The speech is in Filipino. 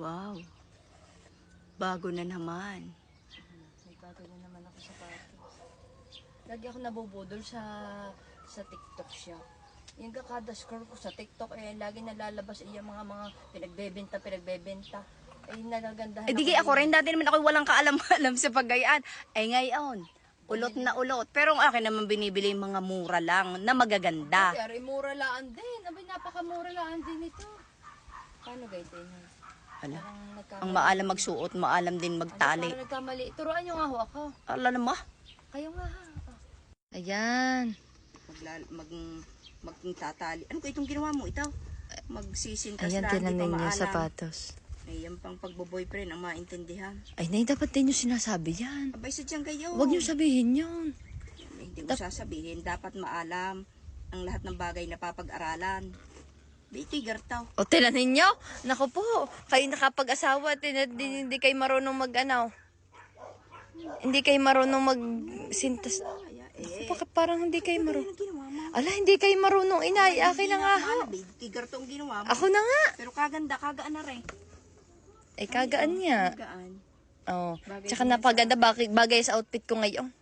Wow. Bago na naman. May bago na naman ako sa patos. Lagi ako nabubudol sa sa TikTok shop. Yung kakada scroll ko sa TikTok, eh, lagi nalalabas yung mga mga pinagbebenta, pinagbebenta. Eh, nagagandahan Eh di ako rin, dati naman ako walang kaalam-alam sa pagayaan. Eh ngayon, ulot na ulot. Pero ang akin naman binibili yung mga mura lang na magaganda. Kaya mura laan din. Abay, napakamura laan din ito. Paano guys din? Ala, nagkamali. ang maalam magsuot, maalam din Ano, magtali. parang nagkamali. Turuan nyo nga ho ako. Ala naman. Kayo nga ha. Ayan. Maglal, mag, magtatali. Ano ko itong ginawa mo? Ito? Magsisintas Ayan, lang, tinan di pa ninyo maalam. sapatos. Ayan pang pagbo-boyfriend ang maintindihan. Ay, nay, dapat din yung sinasabi yan. Abay, sadyang kayo. Huwag nyo sabihin yun. Eh, Hindi ko sasabihin. Dapat maalam ang lahat ng bagay na papag-aralan. Di tigartaw. O, tinan ninyo. Naku po, kayo nakapag-asawa, tinan, di, hindi kayo marunong mag, ano, hindi kayo marunong mag-sintas. Eh, Bakit parang hindi kayo marunong? ano? Ala, hindi kayo marunong, inay. Akin na nga ho. Malab, eh, tigartaw ang ginawa mo. Ako na nga. Pero kaganda, kagaan na rin. Ay, kagaan niya. Kagaan. Oh. Bagay Tsaka napaganda, bakit bagay sa outfit ko ngayon.